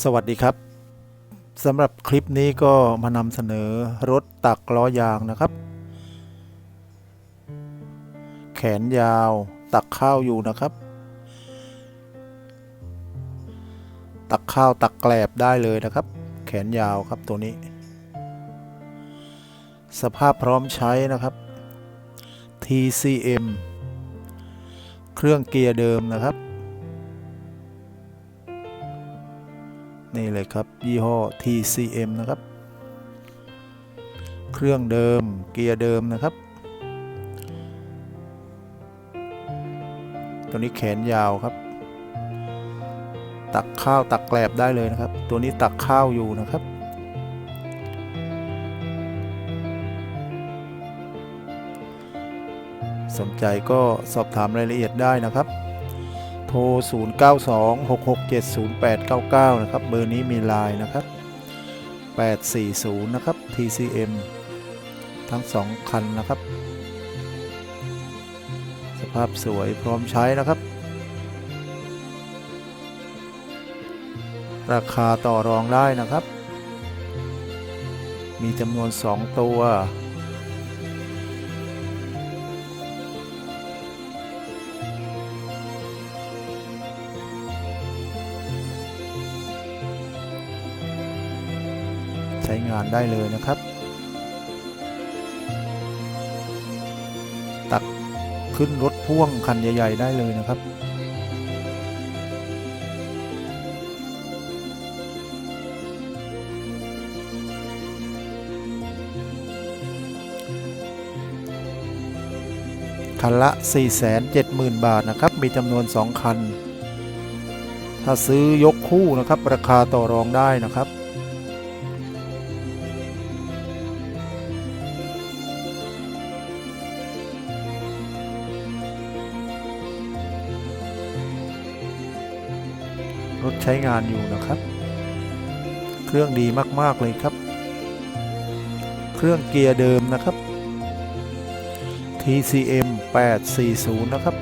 สวัสดีครับสำหรับคลิปนี้ก็มานำเสนอรถตักล้อยางนะครับ แขนยาวตักข้าวอยู่นะครับ ตักข้าวตักแกลบได้เลยนะครับ แขนยาวครับตัวนี้ สภาพพร้อมใช้นะครับ TCM เครื่องเกียร์เดิมนะครับ นี่เลยครับ ยี่ห้อ TCM นะครับ เครื่องเดิมเกียร์เดิมนะครับ ตัวนี้แขนยาวครับ ตักข้าวตักแกลบได้เลยนะครับ ตัวนี้ตักข้าวอยู่นะครับสนใจก็สอบถามรายละเอียดได้นะครับ ทร 0926670899 นะครับ เบอร์นี้มีไลน์นะครับ 840 นะครับ TCM ทั้ง 2 คันนะครับ สภาพสวยพร้อมใช้นะครับ ราคาต่อรองได้นะครับ มีจำนวน 2 ตัว ช้งานได้เลยนะครับ ตักขึ้นรถพ่วงคันใหญ่ ๆ ได้เลยนะครับคันละ 470,000 บาทนะครับ มีจำนวน 2 คัน ถ้าซื้อยกคู่นะครับ ราคาต่อรองได้นะครับ รถใช้งานอยู่นะครับ เครื่องดีมากๆเลยครับ เครื่องเกียร์เดิมนะครับ TCM 840 นะครับ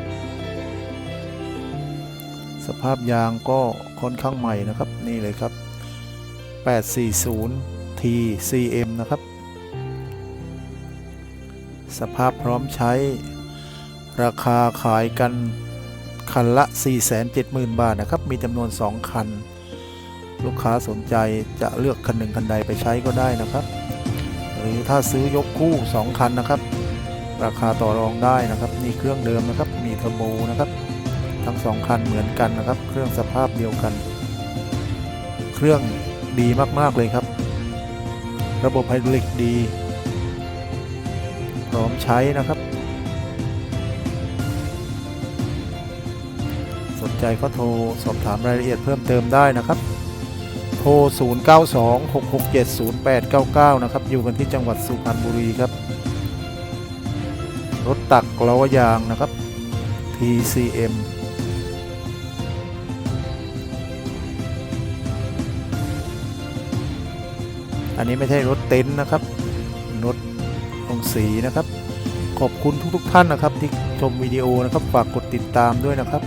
สภาพยางก็ค่อนข้างใหม่นะครับนี่เลยครับ 840 TCM นะครับ สภาพพร้อมใช้ราคาขายกัน คันละ 470,000 บาทนะครับ มีจำนวน 2 คัน ลูกค้าสนใจจะเลือกคันหนึ่งคันใดไปใช้ก็ได้นะครับ หรือถ้าซื้อยกคู่ 2 คันนะครับ ราคาต่อรองได้นะครับนี่เครื่องเดิมนะครับ มีเทอร์โบนะครับ ทั้ง 2 คันเหมือนกันนะครับ เครื่องสภาพเดียวกัน เครื่องดีมากๆเลยครับ ระบบไฮดรอลิกดี พร้อมใช้นะครับ สนใจก็โทรสอบถามรายละเอียดเพิ่มเติมได้นะครับโทร 0926670899 นะครับ อยู่กันที่จังหวัดสุพรรณบุรีครับ รถตักล้อยางนะครับ TCM อันนี้ไม่ใช่รถเต็นท์นะครับ รถลงสีนะครับ ขอบคุณทุกๆท่านนะครับ ที่ชมวิดีโอนะครับ ฝากกดติดตามด้วยนะครับ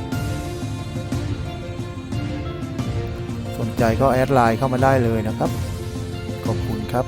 นใจก็แอดไลน์เข้ามาได้เลยนะครับ ขอบคุณครับ